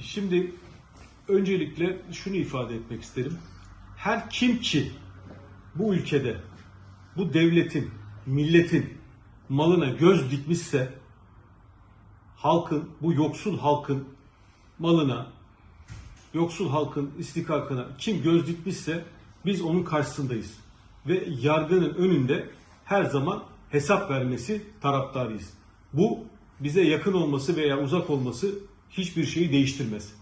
Şimdi öncelikle şunu ifade etmek isterim. Her kim ki bu ülkede bu devletin, milletin malına göz dikmişse halkın, bu yoksul halkın malına, yoksul halkın istikakına kim göz dikmişse biz onun karşısındayız. Ve yargının önünde her zaman hesap vermesi taraftarıyız. Bu bize yakın olması veya uzak olması hiçbir şeyi değiştirmez.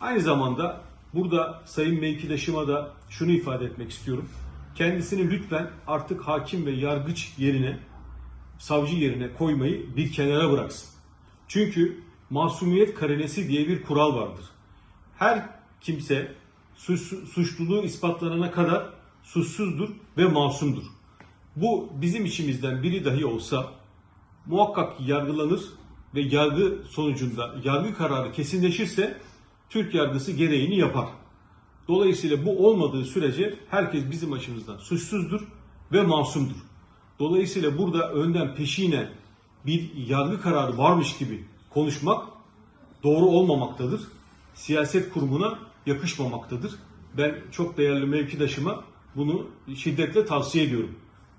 Aynı zamanda burada Sayın Mevkidaşıma da şunu ifade etmek istiyorum. Kendisini lütfen artık hakim ve yargıç yerine, savcı yerine koymayı bir kenara bıraksın. Çünkü masumiyet karinesi diye bir kural vardır. Her kimse suç- suçluluğu ispatlanana kadar suçsuzdur ve masumdur. Bu bizim içimizden biri dahi olsa muhakkak yargılanır ve yargı sonucunda yargı kararı kesinleşirse Türk yargısı gereğini yapar. Dolayısıyla bu olmadığı sürece herkes bizim açımızdan suçsuzdur ve masumdur. Dolayısıyla burada önden peşine bir yargı kararı varmış gibi konuşmak doğru olmamaktadır. Siyaset kurumuna yakışmamaktadır. Ben çok değerli mevkidaşıma bunu şiddetle tavsiye ediyorum.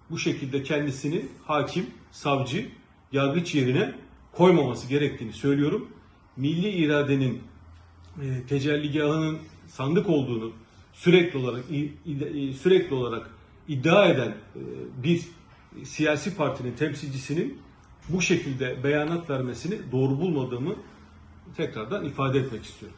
Bu şekilde kendisini hakim, savcı, yargıç yerine koymaması gerektiğini söylüyorum. Milli iradenin e, tecelligahının sandık olduğunu sürekli olarak sürekli olarak iddia eden e, bir siyasi partinin temsilcisinin bu şekilde beyanat vermesini doğru bulmadığımı tekrardan ifade etmek istiyorum.